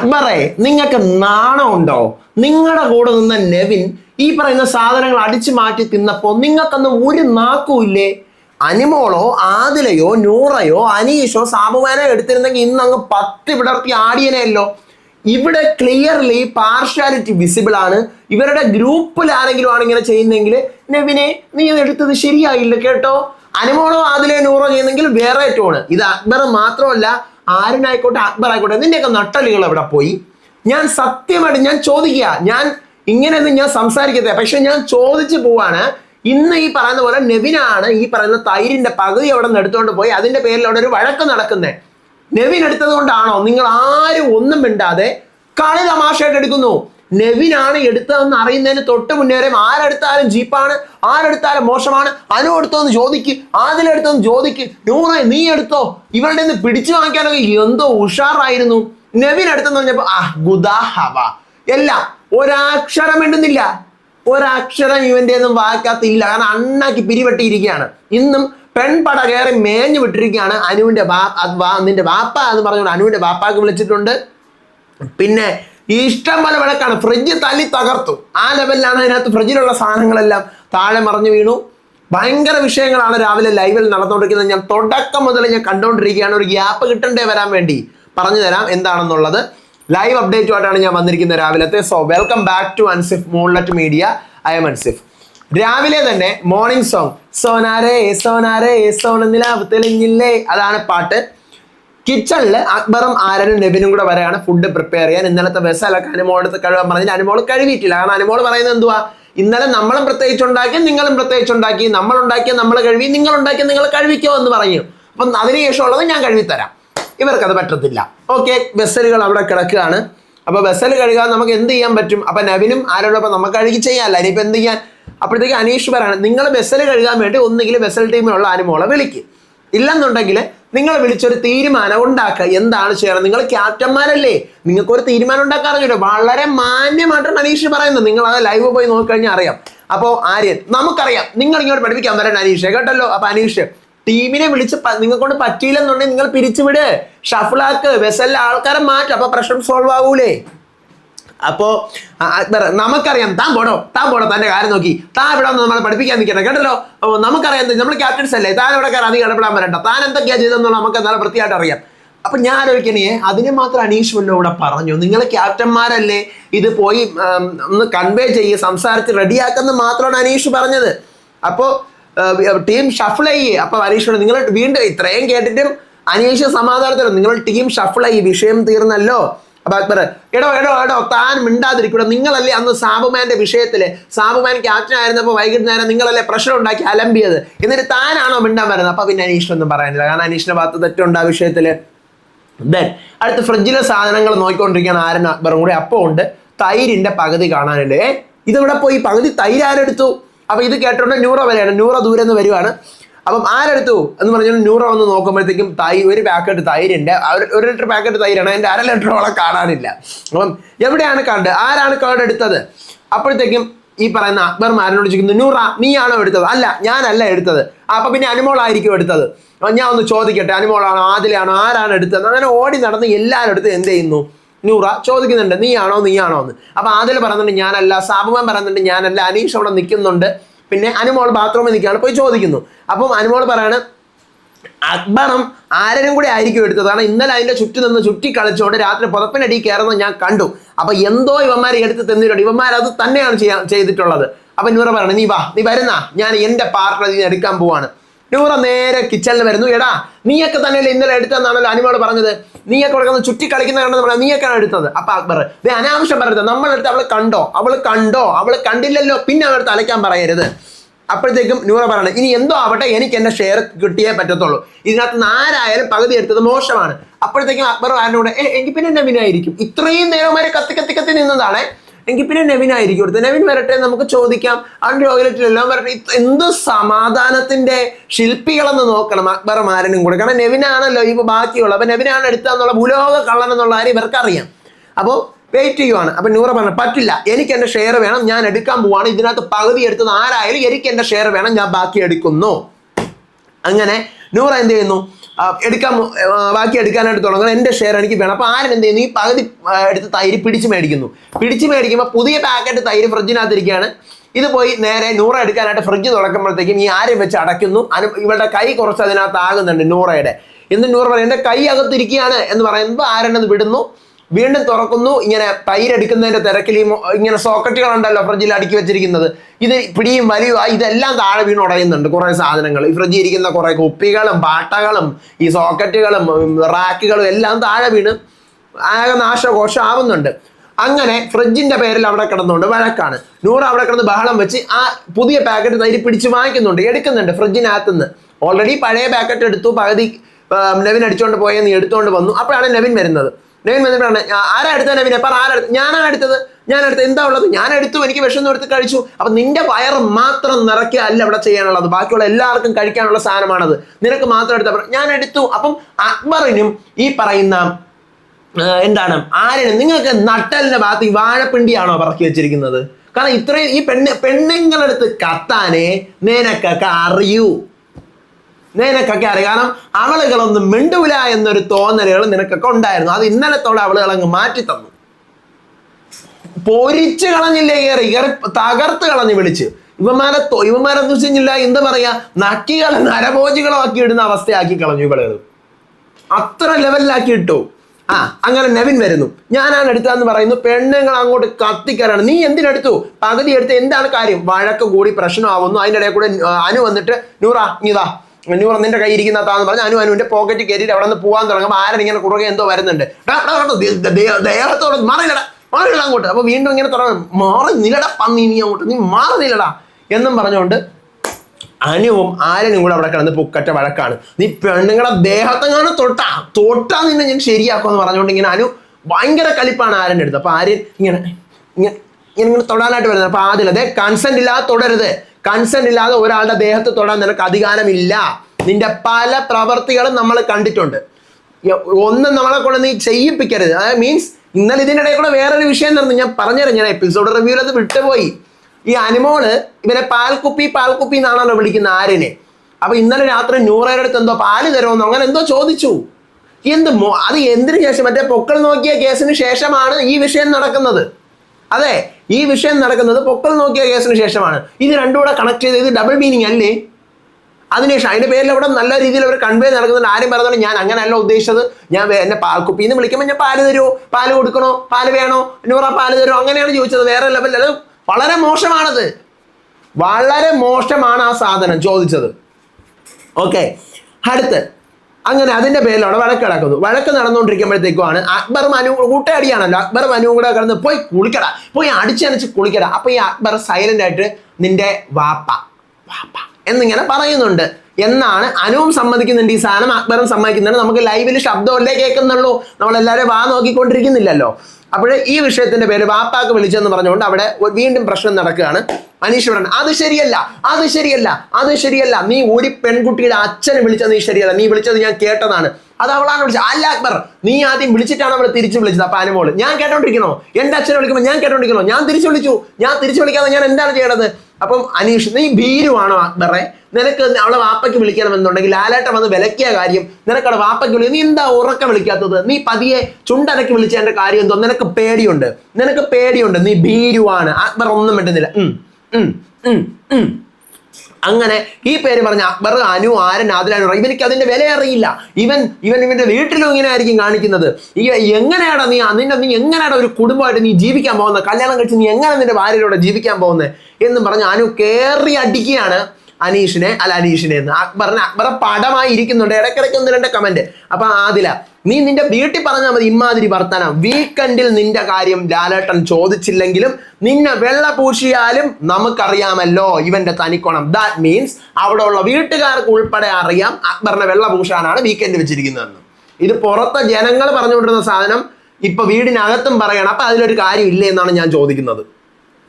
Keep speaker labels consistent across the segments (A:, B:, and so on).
A: അക്ബറെ നിങ്ങൾക്ക് നാണമുണ്ടോ? നിങ്ങളുടെ കൂടെ നിന്ന നെവിൻ ഈ പറയുന്ന സാധനങ്ങൾ അടിച്ചു മാറ്റി തിന്നപ്പോ നിങ്ങൾക്കന്ന് ഒരു നാക്കുമില്ലേ അനിമോളോ ആദിലയോ നൂറയോ അനീഷോ സാബുമാനോ എടുത്തിരുന്നെങ്കിൽ ഇന്ന് അങ്ങ് പത്ത് വിടർത്തി ആടിയനെയല്ലോ. ഇവിടെ ക്ലിയർലി പാർഷ്യാലിറ്റി വിസിബിൾ ആണ്. ഇവരുടെ ഗ്രൂപ്പിൽ ആരെങ്കിലും ആണ് ഇങ്ങനെ ചെയ്യുന്നെങ്കിൽ നെവിനെ നീ എടുത്തത് ശരിയായില്ല കേട്ടോ. അനുമോളോ അതിലെ നൂറോ ചെയ്യുന്നെങ്കിൽ വേറെ ടോണ് ഇത് അക്ബർ മാത്രമല്ല ആരനായിക്കോട്ടെ അക്ബർ ആയിക്കോട്ടെ നിന്റെയൊക്കെ നട്ടലുകൾ എവിടെ പോയി? ഞാൻ സത്യമായിട്ട് ഞാൻ ചോദിക്കുക. ഞാൻ ഇങ്ങനെയൊന്നും ഞാൻ സംസാരിക്കത്തില്ല. പക്ഷെ ഞാൻ ചോദിച്ചു പോവാണ്. ഇന്ന് ഈ പറയുന്ന പോലെ നെവിനാണ് ഈ പറയുന്ന തൈരിന്റെ പകുതി അവിടെ നിന്ന് എടുത്തുകൊണ്ട് പോയി. അതിന്റെ പേരിൽ അവിടെ ഒരു വഴക്ക് നടക്കുന്നത് നെവിൻ എടുത്തത് കൊണ്ടാണോ? നിങ്ങൾ ആരും ഒന്നും മിണ്ടാതെ കളി തമാശയായിട്ട് എടുക്കുന്നു. നെവിനാണ് എടുത്തതെന്ന് അറിയുന്നതിന് തൊട്ട് മുന്നേറെ ആരെടുത്താലും ജീപ്പാണ് ആരെടുത്താലും മോശമാണ്. അനു എടുത്തോന്ന് ചോദിക്ക് ആദിലെടുത്തോന്ന് ചോദിക്ക്. നൂറെ നീ എടുത്തോ? ഇവരുടെ നിന്ന് പിടിച്ചു വാങ്ങിക്കാനൊക്കെ എന്തോ ഉഷാറായിരുന്നു. നെവിൻ എടുത്തെന്ന് പറഞ്ഞപ്പോ ആ ഗുദാഹവ എല്ലാം ഒരാക്ഷരം മിണ്ടുന്നില്ല. ഒരക്ഷരം ഇവന്റെ ഒന്നും വാക്കാത്തില്ല. കാരണം അണ്ണാക്കി പിരിവെട്ടിയിരിക്കുകയാണ്. ഇന്നും പെൺപട കയറി മേഞ്ഞു വിട്ടിരിക്കുകയാണ് അനുവിന്റെ ബാ നിന്റെ വാപ്പ എന്ന് പറഞ്ഞുകൊണ്ട് അനുവിന്റെ വാപ്പാക്ക് വിളിച്ചിട്ടുണ്ട്. പിന്നെ ഇഷ്ടം പോലെ വിളക്കാണ്. ഫ്രിഡ്ജ് തല്ലി തകർത്തു. ആ ലെവലിലാണ് അതിനകത്ത് ഫ്രിഡ്ജിലുള്ള സാധനങ്ങളെല്ലാം താഴെ മറിഞ്ഞു വീണു. ഭയങ്കര വിഷയങ്ങളാണ് രാവിലെ ലൈവിൽ നടന്നുകൊണ്ടിരിക്കുന്നത്. ഞാൻ തുടക്കം മുതൽ ഞാൻ കണ്ടുകൊണ്ടിരിക്കുകയാണ് ഒരു ഗ്യാപ്പ് കിട്ടണ്ടേ വരാൻ വേണ്ടി പറഞ്ഞു തരാം എന്താണെന്നുള്ളത്. ലൈവ് അപ്ഡേറ്റുമായിട്ടാണ് ഞാൻ വന്നിരിക്കുന്നത് രാവിലത്തെ. So welcome back to Ansif moonlet media I'm Ansif രാവിലെ തന്നെ മോർണിംഗ് സോങ് സോനാരേ സോനാരേ സോണ നിലാവ് തെളിഞ്ഞില്ലേ? അതാണ് പാട്ട്. കിച്ചണിൽ അക്ബറും ആരനും നെബിനും കൂടെ വരെയാണ് ഫുഡ് പ്രിപ്പയർ ചെയ്യാൻ. ഇന്നലത്തെ വെസലൊക്കെ അനുമോളെടുത്ത് കഴുകാൻ പറഞ്ഞാൽ അനുമോൾ കഴുകിയിട്ടില്ല കാരണം അനുമോൾ പറയുന്നത് എന്തുവാ? ഇന്നലെ നമ്മളും പ്രത്യേകിച്ച് ഉണ്ടാക്കി നിങ്ങളും പ്രത്യേകിച്ച് ഉണ്ടാക്കി നമ്മൾ ഉണ്ടാക്കിയ നമ്മൾ കഴുകി നിങ്ങൾ ഉണ്ടാക്കിയ നിങ്ങൾ കഴുകിക്കോ എന്ന് പറഞ്ഞു. അപ്പം അതിനുശേഷമുള്ളത് ഞാൻ കഴുകിത്തരാം ഇവർക്കത് പറ്റത്തില്ല. ഓക്കെ വെസലുകൾ അവിടെ കിടക്കുകയാണ്. അപ്പൊ വെസൽ കഴുകാൻ നമുക്ക് എന്ത് ചെയ്യാൻ പറ്റും? അപ്പൊ നവിനും ആരോടൊപ്പം നമുക്ക് കഴുകി ചെയ്യാമല്ല ഇനിയിപ്പോ എന്ത് ചെയ്യാൻ? അപ്പോഴത്തേക്ക് അനീഷ് പറയാണ് നിങ്ങൾ വെസൽ കഴുകാൻ വേണ്ടി ഒന്നുകിൽ വെസൽ ടീമിലുള്ള അനുമോളെ വിളിക്കും. ഇല്ലെന്നുണ്ടെങ്കിൽ നിങ്ങൾ വിളിച്ചൊരു തീരുമാനം ഉണ്ടാക്കുക. എന്താണ് ചെയ്യണം? നിങ്ങൾ ക്യാപ്റ്റന്മാരല്ലേ? നിങ്ങൾക്ക് ഒരു തീരുമാനം ഉണ്ടാക്കാൻ അറിഞ്ഞൂടെ? വളരെ മാന്യമായിട്ടാണ് അനീഷ് പറയുന്നത്. നിങ്ങൾ അത് ലൈവ് പോയി നോക്കിക്കഴിഞ്ഞാൽ അറിയാം. അപ്പോൾ ആര്യൻ നമുക്കറിയാം. നിങ്ങൾ ഇങ്ങോട്ട് പഠിപ്പിക്കാൻ വരാൻ അനീഷ്. കേട്ടല്ലോ? അപ്പൊ അനീഷ് ടീമിനെ വിളിച്ച് നിങ്ങൾക്കൊണ്ട് നിങ്ങൾക്ക് കൊണ്ട് പറ്റിയില്ലെന്നുണ്ടെങ്കിൽ നിങ്ങൾ പിരിച്ചുവിട്. ഷഫിളാക്ക് വെസലിലെ ആൾക്കാരെ മാറ്റും. അപ്പൊ പ്രശ്നം സോൾവ് ആവൂലേ? അപ്പോ നമുക്കറിയാം താൻ പോടോ താൻ പോടോ തന്റെ കാര്യം നോക്കി. താൻ ഇവിടെ വന്ന്? നമ്മളെ പഠിപ്പിക്കാൻ നിൽക്കണം കേട്ടല്ലോ? നമുക്കറിയാം നമ്മൾ ക്യാപ്റ്റൻസ് അല്ലേ? താൻ ഇവിടെ കയറി അധികം ഇടപെടാൻ വരണ്ട. താൻ എന്തൊക്കെയാ ചെയ്തതെന്നുള്ള നമുക്ക് എന്നാലും വൃത്തിയായിട്ട് അറിയാം. അപ്പൊ ഞാൻ ആലോചിക്കണേ അതിന് മാത്രം അനീഷ് വല്ലോ ഇവിടെ പറഞ്ഞു. നിങ്ങൾ ക്യാപ്റ്റന്മാരല്ലേ ഇത് പോയി ഒന്ന് കൺവേ ചെയ്യ് സംസാരിച്ച് റെഡിയാക്കുന്ന മാത്രമാണ് അനീഷ് പറഞ്ഞത്. അപ്പോ ടീം ഷഫിൾ ചെയ്യേ. അപ്പൊ അനീഷ് നിങ്ങൾ വീണ്ടും ഇത്രയും കേട്ടിട്ടും അനീഷ് സമാധാനത്തിലും നിങ്ങൾ ടീം ഷഫിൾ ചെയ്യ് വിഷയം തീർന്നല്ലോ. അപ്പൊ അക്ബർ എടോ എടോ എടോ താൻ മിണ്ടാതിരിക്കണോ നിങ്ങളല്ലേ അന്ന് സാബുമാന്റെ വിഷയത്തിൽ സാബുമാൻ ക്യാപ്റ്റൻ ആയിരുന്നപ്പോൾ വൈകിട്ട് നേരം നിങ്ങളല്ലേ പ്രഷർ ഉണ്ടാക്കി അലമ്പിയത്. എന്നിട്ട് താനാണോ മിണ്ടാൻ വരുന്നത്? അപ്പൊ പിന്നെ അനീഷ് ഒന്നും പറയാനില്ല. കാരണം അനീഷിന്റെ ഭാഗത്ത് തെറ്റുണ്ട് ആ വിഷയത്തിൽ. ദെൻ അടുത്ത് ഫ്രിഡ്ജിലെ സാധനങ്ങൾ നോക്കിക്കൊണ്ടിരിക്കുകയാണ് ആരൻ അക്ബറും കൂടി. അപ്പോൾ ഉണ്ട് തൈരിന്റെ പകുതി കാണാനുണ്ട്. ഏ ഇതിവിടെ പോയി പകുതി തൈര് ആരെടുത്തു? അപ്പൊ ഇത് കേട്ടോണ്ട് നൂറ വരെയാണ് നൂറ ദൂരെ വരുവാണ്. അപ്പം ആരെടുത്തു എന്ന് പറഞ്ഞു നൂറ വന്ന് നോക്കുമ്പോഴത്തേക്കും തൈ ഒരു പാക്കറ്റ് തൈരുണ്ട്. ഒരു- ലിറ്റർ പാക്കറ്റ് തൈരാണ്. അതിന്റെ അര ലിറ്ററോളം കാണാനില്ല. അപ്പം എവിടെയാണ് കണ്ട്? ആരാണ് കാർഡ് എടുത്തത്? അപ്പോഴത്തേക്കും ഈ പറയുന്ന അക്ബർ മാരനോട് ചോദിക്കുന്നു നൂറ നീയാണോ എടുത്തത്? അല്ല ഞാനല്ല എടുത്തത്. അപ്പൊ പിന്നെ അനുമോളായിരിക്കും എടുത്തത്. ഞാൻ ഒന്ന് ചോദിക്കട്ടെ അനുമോളാണോ ആദിലാണോ ആരാണ് എടുത്തത്? അങ്ങനെ ഓടി നടന്ന് എല്ലാവരും എടുത്ത് എന്ത് ചെയ്യുന്നു? നൂറ ചോദിക്കുന്നുണ്ട് നീയാണോ നീയാണോ എന്ന് അപ്പൊ ആദിൽ പറയുന്നുണ്ട് ഞാനല്ല. സാബുമാൻ പറയുന്നുണ്ട് ഞാനല്ല. അനീഷ് അവിടെ നിൽക്കുന്നുണ്ട്. പിന്നെ അനുമോൾ ബാത്റൂമിൽ നിൽക്കുകയാണ് പോയി ചോദിക്കുന്നു. അപ്പം അനുമോൾ പറയാണ് അക്ബറും ആരനും കൂടി ആയിരിക്കും എടുത്തത്. കാരണം ഇന്നലെ അതിന്റെ ചുറ്റി നിന്ന് ചുറ്റി കളിച്ചുകൊണ്ട് രാത്രി പുതപ്പിനടി കയറുന്നത് ഞാൻ കണ്ടു. അപ്പൊ എന്തോ ഇവന്മാരെ എടുത്ത് തന്നിട്ടുണ്ട്. ഇവന്മാർ അത് തന്നെയാണ് ചെയ്യാൻ ചെയ്തിട്ടുള്ളത്. അപ്പൊ നൂറ പറയണം നീ വാ നീ വരുന്ന. ഞാൻ എന്റെ പാർട്ണർ നീ എടുക്കാൻ പോവാണ്. നൂറ നേരെ കിച്ചണിൽ വരുന്നു. എടാ നീയൊക്കെ തന്നെയല്ലേ ഇന്നലെ എടുത്തതെന്നാണല്ലോ അനുമോട് പറഞ്ഞത്. നീയൊക്കെ കൊടുക്കുന്ന ചുറ്റി കളിക്കുന്ന കണ്ടെന്ന് പറഞ്ഞാൽ നീയൊക്കെയാണ് എടുത്തത്. അപ്പൊ അക്ബർ ദേ അനാവശ്യം പറയരുത്. നമ്മളെടുത്ത് അവൾ കണ്ടോ? അവൾ കണ്ടോ? അവൾ കണ്ടില്ലല്ലോ. പിന്നെ അവളെടുത്ത് അലയ്ക്കാൻ പറയരുത്. അപ്പോഴത്തേക്കും നൂറ പറയണം ഇനി എന്തോ ആവട്ടെ? എനിക്ക് എന്റെ ഷെയർ കിട്ടിയേ പറ്റത്തുള്ളൂ. ഇതിനകത്ത് നിന്ന് ആരായാലും പകുതി എടുത്തത് മോശമാണ്. അപ്പോഴത്തേക്കും അക്ബർ ആരോട് ഏ എങ്കിൽ പിന്നെ നവീനായിരിക്കും ഇത്രയും നേരം വരെ കത്തി കത്തി കത്തി നിന്നതാണ്. എങ്കിൽ പിന്നെ നെവിൻ ആയിരിക്കും. കൊടുത്തത് നെവിൻ വരട്ടെ നമുക്ക് ചോദിക്കാം. അവന്റെ ടോയ്ലറ്റിലെല്ലാം വരട്ടെ. എന്ത് സമാധാനത്തിന്റെ ശില്പികളെന്ന് നോക്കണം അക്ബറും ആരനും കൂടെ. കാരണം നെവിനാണല്ലോ ഇപ്പൊ ബാക്കിയുള്ളത്. അപ്പൊ നെവിനാണ് എടുത്തതെന്നുള്ള ഭൂലോക കള്ളൻ എന്നുള്ള കാര്യം ഇവർക്കറിയാം. അപ്പോൾ വെയിറ്റ് ചെയ്യുവാണ്. അപ്പൊ നൂറ പറഞ്ഞു പറ്റില്ല. എനിക്ക് എന്റെ ഷെയർ വേണം ഞാൻ എടുക്കാൻ പോവാണ്. ഇതിനകത്ത് പകുതി എടുത്തത് ആരായാലും എനിക്ക് എന്റെ ഷെയർ വേണം ഞാൻ ബാക്കി എടുക്കുന്നു. അങ്ങനെ നൂറ എന്ത് ചെയ്യുന്നു? എടുക്കാൻ ബാക്കി എടുക്കാനായിട്ട് തുടങ്ങുന്നത് എന്റെ ഷെയർ എനിക്ക് വേണം. അപ്പോൾ ആരും എന്ത് ചെയ്യുന്നു? ഈ പകുതി എടുത്ത് തൈര് പിടിച്ച് മേടിക്കുന്നു. പിടിച്ച് മേടിക്കുമ്പോൾ പുതിയ പാക്കറ്റ് തൈര് ഫ്രിഡ്ജിനകത്തിരിക്കുകയാണ്. ഇത് പോയി നേരെ നൂറ എടുക്കാനായിട്ട് ഫ്രിഡ്ജ് തുറക്കുമ്പോഴത്തേക്കും ഈ ആരും വെച്ച് അടയ്ക്കുന്നു. അനു ഇവളുടെ കൈ കുറച്ച് അതിനകത്ത് ആകുന്നുണ്ട് നൂറയുടെ. എന്നിട്ട് നൂറ പറയും എന്റെ കൈ അകത്തിരിക്കുകയാണ് എന്ന് പറയുമ്പോൾ ആരെണ്ണത് വിടുന്നു. വീണ്ടും തുറക്കുന്നു. ഇങ്ങനെ തൈരെടുക്കുന്നതിന്റെ തിരക്കിൽ ഈ ഇങ്ങനെ സോക്കറ്റുകളുണ്ടല്ലോ ഫ്രിഡ്ജിൽ അടുക്കി വെച്ചിരിക്കുന്നത്. ഇത് പിടിയും വലിയ ഇതെല്ലാം താഴെ വീണ് ഉടയുന്നുണ്ട് കുറേ സാധനങ്ങൾ. ഈ ഫ്രിഡ്ജിൽ ഇരിക്കുന്ന കുറേ കുപ്പികളും പാട്ടകളും ഈ സോക്കറ്റുകളും റാക്കുകളും എല്ലാം താഴെ വീണ് ആകെ നാശകോശം ആവുന്നുണ്ട് അങ്ങനെ ഫ്രിഡ്ജിന്റെ പേരിൽ അവിടെ കിടന്നുകൊണ്ട് വഴക്കാണ്. നൂറ് അവിടെ കിടന്ന് ബഹളം വെച്ച് ആ പുതിയ പാക്കറ്റ് തൈര് പിടിച്ച് വാങ്ങിക്കുന്നുണ്ട് എടുക്കുന്നുണ്ട് ഫ്രിഡ്ജിനകത്തുനിന്ന്. ഓൾറെഡി പഴയ പാക്കറ്റ് എടുത്തു പകുതി നെവിൻ അടിച്ചുകൊണ്ട് പോയെന്ന് എടുത്തുകൊണ്ട് വന്നു. അപ്പോഴാണ് നെവിൻ വരുന്നത്. നെവിൻ വന്നിട്ടാണ്. "ആ, ആരാ എടുത്തത് നെവിൻ പറ ആരാ ഞാനാണ് എടുത്തത്. ഞാൻ എടുത്തത്. എന്താ ഉള്ളത്? ഞാൻ എടുത്തു. എനിക്ക് വിഷം എടുത്ത് കഴിച്ചു. അപ്പൊ നിന്റെ വയറ് മാത്രം നിറയ്ക്കുക അല്ല ഇവിടെ ചെയ്യാനുള്ളത്. ബാക്കിയുള്ള എല്ലാവർക്കും കഴിക്കാനുള്ള സാധനമാണത്. നിനക്ക് മാത്രം എടുത്ത ഞാൻ എടുത്തു. അപ്പം അക്ബറിനും ഈ പറയുന്ന എന്താണ്? ആരിനും നിങ്ങൾക്ക് നട്ടലിന്റെ ഭാഗത്ത് ഈ വാഴപ്പിണ്ടിയാണോ പറക്കി വെച്ചിരിക്കുന്നത്? കാരണം ഇത്രയും ഈ പെണ്ണ് പെണ്ണുങ്ങളെടുത്ത് കത്താനേ നിനക്കൊക്കെ അറിയൂ. നിനക്കൊക്കെ അറിയാം. കാരണം അവളുകളൊന്നും മിണ്ടൂല എന്നൊരു തോന്നലുകൾ നിനക്കൊക്കെ ഉണ്ടായിരുന്നു. അത് ഇന്നലത്തോടെ അവളുകൾ അങ്ങ് മാറ്റി തന്നു പൊരിച്ചു കളഞ്ഞില്ലേ കയറി ഇയർ തകർത്ത് കളഞ്ഞ് വിളിച്ച്. ഇവന്മാരെ ഇവന്മാരെന്ന് വെച്ചില്ല എന്താ പറയാ? നക്കികളെ നരഭോജികളോ ആക്കി ഇടുന്ന അവസ്ഥയാക്കി കളഞ്ഞു ഇവളുകൾ അത്ര ലെവലിലാക്കി ഇട്ടു. ആ അങ്ങനെ നെവിൻ വരുന്നു. ഞാനാണ് എടുത്തതെന്ന് പറയുന്നു. പെണ്ണുങ്ങൾ അങ്ങോട്ട് കത്തിക്കറാണ് നീ എന്തിനെടുത്തു? പകുതി എടുത്ത് എന്താണ് കാര്യം? വഴക്ക് കൂടി പ്രശ്നമാവുന്നു. അതിന്റെ ഇടയിൽ കൂടെ അനു വന്നിട്ട് നൂറ ഇതാ. നൂറ നിന്റെ കൈ ഇരിക്കുന്നതാന്ന് പറഞ്ഞ് അനു അനുവിന്റെ പോക്കറ്റ് കയറ്റിയിട്ട് അവിടെ നിന്ന് പോകാൻ തുടങ്ങുമ്പോൾ ആരും ഇങ്ങനെ കുറുകെ എന്തോ വരുന്നുണ്ട്. "ഡാ, ഡാ, ഡാ, ദേ- ദേ- ദേ- ദേഹത്തോട് മാറിയില്ലടാ മാറിയില്ല അങ്ങോട്ട്. അപ്പൊ വീണ്ടും ഇങ്ങനെ തുടങ്ങും. മാറി നിലടാ പന്നി നീ അങ്ങോട്ട്. നീ മാറി നിലടാ എന്നും പറഞ്ഞുകൊണ്ട് അനുവും ആരനും കൂടെ അവിടെ കിടന്ന് പൊക്കറ്റ വഴക്കാണ്. നീ പെണ്ണുങ്ങളെ ദേഹത്തെങ്ങാനും തൊട്ടാ തൊട്ടാ നിന്നെ ഞാൻ ശരിയാക്കുമെന്ന് പറഞ്ഞുകൊണ്ട് ഇങ്ങനെ അനു ഭയങ്കര കളിപ്പാണ് ആരന്റെ അടുത്ത്. അപ്പൊ ആര്യൻ ഇങ്ങനെ ഇങ്ങനെ ഇങ്ങനെ തൊടാനായിട്ട് വരുന്നത്. അപ്പൊ ആദ്യം അതെ കൺസെന്റ് ഇല്ലാതെ തൊടരുത്. കൺസെന്റ് ഇല്ലാതെ ഒരാളുടെ ദേഹത്ത് തൊടാൻ നിനക്ക് അധികാരമില്ല. നിന്റെ പല പ്രവർത്തികളും നമ്മൾ കണ്ടിട്ടുണ്ട്. ഒന്നും നമ്മളെ കൊണ്ട് നീ ചെയ്യിപ്പിക്കരുത്. അതായത് മീൻസ് ഇന്നലെ ഇതിനിടയിൽ കൂടെ വേറൊരു വിഷയം നടന്നു. ഞാൻ പറഞ്ഞുതരാം ഞാൻ എപ്പിസോഡ് റിവ്യൂവിൽ അത് വിട്ടുപോയി. ഈ അനുമോൾ ഇവരെ പാൽക്കുപ്പി പാൽക്കുപ്പി എന്നാണല്ലോ വിളിക്കുന്ന ആര്യനെ. അപ്പൊ ഇന്നലെ രാത്രി നൂറയുടെ അടുത്ത് എന്തോ പാൽ തരുമെന്നോ അങ്ങനെ എന്തോ ചോദിച്ചു. എന്ത് അത് എന്തിനു ശേഷം? മറ്റേ പൊക്കൾ നോക്കിയ കേസിന് ശേഷമാണ് ഈ വിഷയം നടക്കുന്നത്. അതെ ഈ വിഷയം നടക്കുന്നത് പൊക്കൽ നോക്കിയ കേസിന് ശേഷമാണ്. ഇത് രണ്ടും കൂടെ കണക്ട് ചെയ്ത് ഇത് ഡബിൾ മീനിങ് അല്ലേ? അതിനുശേഷം അതിന്റെ പേരിൽ അവിടെ നല്ല രീതിയിൽ അവർ കൺവേ നടക്കുന്നുണ്ട്. ആരും പറഞ്ഞാൽ ഞാൻ അങ്ങനെയല്ല ഉദ്ദേശിച്ചത്. ഞാൻ എന്നെ പാൽക്കുപ്പി എന്ന് വിളിക്കുമ്പോൾ ഞാൻ പാൽ തരുമോ പാൽ കൊടുക്കണോ? പാൽ വേണോ? നൂറ പാൽ തരുമോ അങ്ങനെയാണ് ചോദിച്ചത്. വേറെ ലെവലിൽ അത് വളരെ മോശമാണത്. വളരെ മോശമാണ് ആ സാധനം ചോദിച്ചത്. ഓക്കെ അടുത്ത്. അങ്ങനെ അതിന്റെ അവിടെ വഴക്ക് കിടക്കുന്നു വഴക്ക് നടന്നുകൊണ്ടിരിക്കുമ്പോഴത്തേക്കുമാണ് അക്ബർ മനു കൂട്ടയടിയാണല്ലോ. അക്ബർ മനുവും കൂടെ കിടന്ന് പോയി കുളിക്കടാ. പോയി അടിച്ചടിച്ച് കുളിക്കടാ. അപ്പൊ ഈ അക്ബർ സൈലന്റ് ആയിട്ട് നിന്റെ വാപ്പ വാപ്പ എന്നിങ്ങനെ പറയുന്നുണ്ട്. എന്നാണ് അനുവും സമ്മതിക്കുന്നുണ്ട്. ഈ സാധനം അക്ബറും സമ്മതിക്കുന്നുണ്ട്. നമുക്ക് ലൈവിൽ ശബ്ദമല്ലേ കേൾക്കുന്നുള്ളൂ. നമ്മളെല്ലാവരും വാ നോക്കിക്കൊണ്ടിരിക്കുന്നില്ലല്ലോ. അപ്പോഴേ ഈ വിഷയത്തിന്റെ പേര് വാപ്പാക്ക് വിളിച്ചെന്ന് പറഞ്ഞുകൊണ്ട് അവിടെ വീണ്ടും പ്രശ്നം നടക്കുകയാണ് അനീശ്വരൻ അത് ശരിയല്ല അത് ശരിയല്ല അത് ശരിയല്ല. നീ ഒരു പെൺകുട്ടിയുടെ അച്ഛനെ വിളിച്ചത് നീ ശരിയല്ല. നീ വിളിച്ചത് ഞാൻ കേട്ടതാണ്. അത് അവളാണ് വിളിച്ചത് അല്ല അക്ബർ നീ ആദ്യം വിളിച്ചിട്ടാണ് അവളെ തിരിച്ചു വിളിച്ചത്. അപ്പൊ അനുമോൾ ഞാൻ കേട്ടോണ്ടിരിക്കണോ? എന്റെ അച്ഛനെ വിളിക്കുമ്പോൾ ഞാൻ കേട്ടോണ്ടിരിക്കണോ? ഞാൻ തിരിച്ചു വിളിച്ചു. ഞാൻ തിരിച്ചു വിളിക്കാതെ ഞാൻ എന്താണ് ചെയ്യണത്? അപ്പം അനീഷ് നീ ഭീരുവാണോ അക്ബറെ? നിനക്ക് അവളെ വാപ്പയ്ക്ക് വിളിക്കണമെന്നുണ്ടെങ്കിൽ ലാലേട്ടം വന്ന് വിലക്കിയ കാര്യം നിനക്ക് അവിടെ വാപ്പയ്ക്ക് വിളി നീ എന്താ ഉറക്കം വിളിക്കാത്തത്? നീ പതിയെ ചുണ്ടനക്ക് വിളിച്ചതിന്റെ കാര്യം എന്തോ? നിനക്ക് പേടിയുണ്ട്. നിനക്ക് പേടിയുണ്ട്. നീ ഭീരുവാണ്. അക്ബർ ഒന്നും മിണ്ടുന്നില്ല. ഉം, ഉം, ഉം, ഉം. അങ്ങനെ ഈ പേര് പറഞ്ഞ അക്ബർ അനു ആരൻ ആദിലാണ് ഇവനിക്ക് അതിന്റെ വില അറിയില്ല. ഇവൻ ഇവൻ ഇവന്റെ വീട്ടിലും ഇങ്ങനെ ആയിരിക്കും കാണിക്കുന്നത്. ഈ എങ്ങനെയാണ് നീ നിന്റെ നീ എങ്ങനെയാണ് ഒരു കുടുംബമായിട്ട് നീ ജീവിക്കാൻ പോകുന്നത്? കല്യാണം കഴിച്ച് നീ എങ്ങനെ നിന്റെ ഭാര്യയോടെ ജീവിക്കാൻ പോകുന്നത് എന്നും പറഞ്ഞ് അനു കയറി അടിക്കുകയാണ് അനീഷിനെ അല്ല അനീഷിനെ എന്ന്. അക്ബറിനെ അക്ബറെ പടമായി ഇരിക്കുന്നുണ്ട്. ഇടയ്ക്കിടയ്ക്ക് ഒന്ന് രണ്ട് കമന്റ് അപ്പൊ ആദില നീ നിന്റെ വീട്ടിൽ പറഞ്ഞാൽ മതി ഇമാതിരി വർത്തനം. വീക്കെൻഡിൽ നിന്റെ കാര്യം ലാലേട്ടൻ ചോദിച്ചില്ലെങ്കിലും നിന്നെ വെള്ള പൂശിയാലും നമുക്കറിയാമല്ലോ ഇവന്റെ തനിക്കോണം. ദാറ്റ് മീൻസ് അവിടെ ഉള്ള വീട്ടുകാർക്ക് ഉൾപ്പെടെ അറിയാം അക്ബറിനെ വെള്ള പൂശാനാണ് വീക്കെൻഡ് വെച്ചിരിക്കുന്നതെന്ന്. ഇത് പുറത്തെ ജനങ്ങൾ പറഞ്ഞുകൊണ്ടിരുന്ന സാധനം ഇപ്പൊ വീടിനകത്തും പറയണം. അപ്പൊ അതിലൊരു കാര്യം ഇല്ലേ എന്നാണ് ഞാൻ ചോദിക്കുന്നത്.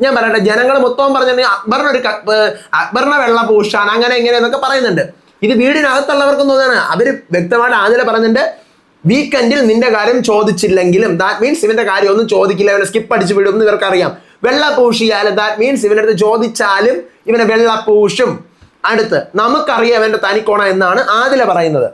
A: ഞാൻ പറയട്ടെ ജനങ്ങൾ മൊത്തവും പറഞ്ഞിട്ടുണ്ടെങ്കിൽ അക്ബറിന് ഒരു ക- അക്ബറിനെ വെള്ള പൂശാൻ അങ്ങനെ ഇങ്ങനെ എന്നൊക്കെ പറയുന്നുണ്ട്. ഇത് വീടിനകത്തുള്ളവർക്കൊന്നും അവർ വ്യക്തമായിട്ട് ആദ്യം പറയുന്നുണ്ട് വീക്കെൻഡിൽ നിന്റെ കാര്യം ചോദിച്ചില്ലെങ്കിലും ദാറ്റ് മീൻസ് ഇവന്റെ കാര്യം ഒന്നും ചോദിക്കില്ല ഇവനെ സ്കിപ്പ് അടിച്ച് വിടും എന്ന് ഇവർക്കറിയാം. വെള്ള പൂഷിയാലും ദാറ്റ് മീൻസ് ഇവന്റെ അടുത്ത് ചോദിച്ചാലും ഇവനെ വെള്ള പൂഷും അടുത്ത് നമുക്കറിയാം ഇവന്റെ തനിക്കോണ എന്നാണ് ആദില പറയുന്നത്.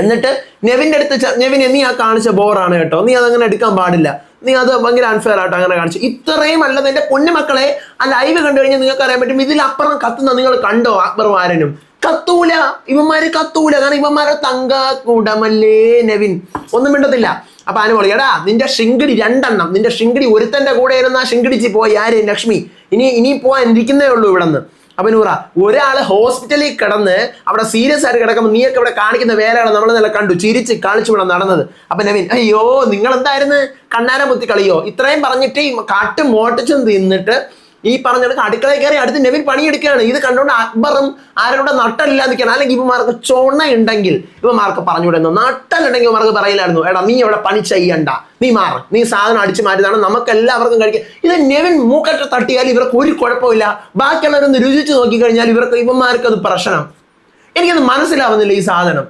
A: എന്നിട്ട് നെവിന്റെ അടുത്ത് നെവിൻ നീ ആ കാണിച്ച ബോറാണ് കേട്ടോ. നീ അതങ്ങനെ എടുക്കാൻ പാടില്ല. നീ അത് ഭയങ്കര അൺഫെയർ ആയിട്ട് അങ്ങനെ കാണിച്ചു. ഇത്രയും അല്ലെന്ന് എന്റെ പൊന്നുമക്കളെ ആ ലൈവ് കണ്ടു കഴിഞ്ഞാൽ നിങ്ങൾക്ക് അറിയാൻ പറ്റും ഇതിലപ്പുറം കത്തുന്ന നിങ്ങൾ കണ്ടോ അക്ബർ ആരനും കത്തൂല. ഇവന്മാര് കത്തൂല. കാരണം ഇവന്മാരെ തങ്ക കൂടമല്ലേ നവിൻ. ഒന്നും മിണ്ടത്തില്ല. അപ്പൊ അനുമോളി എടാ നിന്റെ ശിങ്കിടി രണ്ടെണ്ണം. നിന്റെ ശിങ്കിടി ഒരുത്തന്റെ കൂടെ ഇരുന്ന ശിങ്കിടിച്ച് പോയി ആര് ലക്ഷ്മി. ഇനി ഇനി പോവാൻ ഇരിക്കുന്നേ ഉള്ളൂ ഇവിടെ നിന്ന് അപ്പൊ നൂറ ഒരാൾ ഹോസ്പിറ്റലിൽ കിടന്ന് അവിടെ സീരിയസ് ആയിട്ട് കിടക്കുമ്പോൾ നീയൊക്കെ ഇവിടെ കാണിക്കുന്ന വേലയാണ് നമ്മൾ നല്ല കണ്ടു. ചിരിച്ച് കാണിച്ചു ഇവിടെ നടന്നത്. അപ്പൊ നവീൻ അയ്യോ നിങ്ങൾ എന്തായിരുന്നു കണ്ണാരം കുത്തി കളിയോ? ഇത്രയും പറഞ്ഞിട്ട് കാട്ടും മോട്ടിച്ചും തിന്നിട്ട് ഈ പറഞ്ഞത് അടുക്കളയിൽ കയറി അടുത്ത് നെവിൻ പണിയെടുക്കുകയാണ്. ഇത് കണ്ടുകൊണ്ട് അക്ബറും ആരോടെ നട്ടല്ലാതിരിക്കണം അല്ലെങ്കിൽ ഇവമാർക്ക് ചൊണ ഉണ്ടെങ്കിൽ ഇവന്മാർക്ക് പറഞ്ഞുവിടുന്നു നട്ടലുണ്ടെങ്കിൽ ഇവമാർക്ക് പറയില്ലായിരുന്നു. എടാ നീ ഇവിടെ പണി ചെയ്യണ്ട. നീ മാറ. നീ സാധനം അടിച്ചു മാറ്റിയതാണ്. നമുക്ക് എല്ലാവർക്കും കഴിക്കാം. ഇത് നെവിൻ മൂക്കറ്റ തട്ടിയാൽ ഇവർക്ക് ഒരു കുഴപ്പമില്ല. ബാക്കിയുള്ളവരൊന്ന് രുചിച്ച് നോക്കിക്കഴിഞ്ഞാൽ ഇവർക്ക് ഇവന്മാർക്ക് അത് പ്രശ്നം. എനിക്കത് മനസ്സിലാവുന്നില്ല ഈ സാധനം.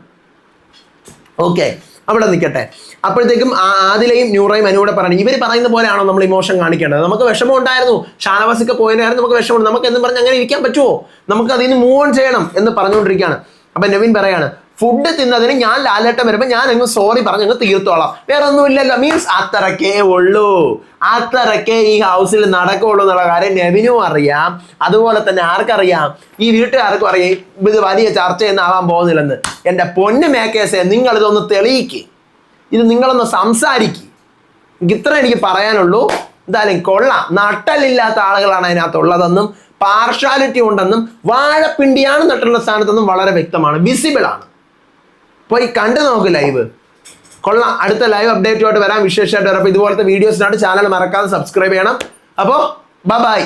A: ഓക്കെ. അവിടെ നിൽക്കട്ടെ. അപ്പോഴത്തേക്കും ആദിലയും ന്യൂറയും അനുകൂടെ പറഞ്ഞു. ഇവർ പറയുന്ന പോലെയാണോ നമ്മൾ ഇമോഷൻ കാണിക്കേണ്ടത്? നമുക്ക് വിഷമം ഉണ്ടായിരുന്നു. ഷാനവാസിക്ക് പോയതിനായിരുന്നു നമുക്ക് വിഷമമുണ്ട് നമുക്ക് എന്നും പറഞ്ഞ് അങ്ങനെ ഇരിക്കാൻ പറ്റുമോ? നമുക്ക് അതിൽ നിന്ന് മൂവ് ഓൺ ചെയ്യണം എന്ന് പറഞ്ഞുകൊണ്ടിരിക്കുകയാണ്. അപ്പൊ നവീൻ പറയാണ് ഫുഡ് തിന്നതിന് ഞാൻ ലാലേട്ടം വരുമ്പോൾ ഞാൻ അങ്ങ് സോറി പറഞ്ഞു അങ്ങ് തീർത്തോളാം. വേറെ ഒന്നുമില്ലല്ലോ മീൻസ് അത്രക്കേ ഉള്ളൂ. അത്രക്കേ ഈ ഹൗസിൽ നടക്കുള്ളൂ എന്നുള്ള കാര്യം നെവിനും അറിയാം. അതുപോലെ തന്നെ ആർക്കറിയാം? ഈ വീട്ടുകാർക്കും അറിയാം. ഇത് വലിയ ചർച്ചയൊന്നും ആവാൻ പോകുന്നില്ലെന്ന്. എന്റെ പൊന്ന് മേക്കേസെ നിങ്ങൾ ഇതൊന്ന് തെളിയിക്ക്. ഇത് നിങ്ങളൊന്ന് സംസാരിക്ക്. ഇത്ര എനിക്ക് പറയാനുള്ളൂ. എന്തായാലും കൊള്ളാം. നട്ടലില്ലാത്ത ആളുകളാണ് അതിനകത്തുള്ളതെന്നും പാർഷ്യാലിറ്റി ഉണ്ടെന്നും വാഴപ്പിണ്ടിയാണ് നട്ടുള്ള സ്ഥാനത്തെന്നും വളരെ വ്യക്തമാണ്. വിസിബിൾ ആണ്. പോയി കണ്ടു നോക്ക് ലൈവ് കൊള്ളാം. അടുത്ത ലൈവ് അപ്ഡേറ്റുമായിട്ട് വരാം. വിശേഷമായിട്ട് വരാം. ഇതുപോലത്തെ വീഡിയോസിനായിട്ട് ചാനൽ മറക്കാതെ സബ്സ്ക്രൈബ് ചെയ്യണം. അപ്പോൾ ബൈ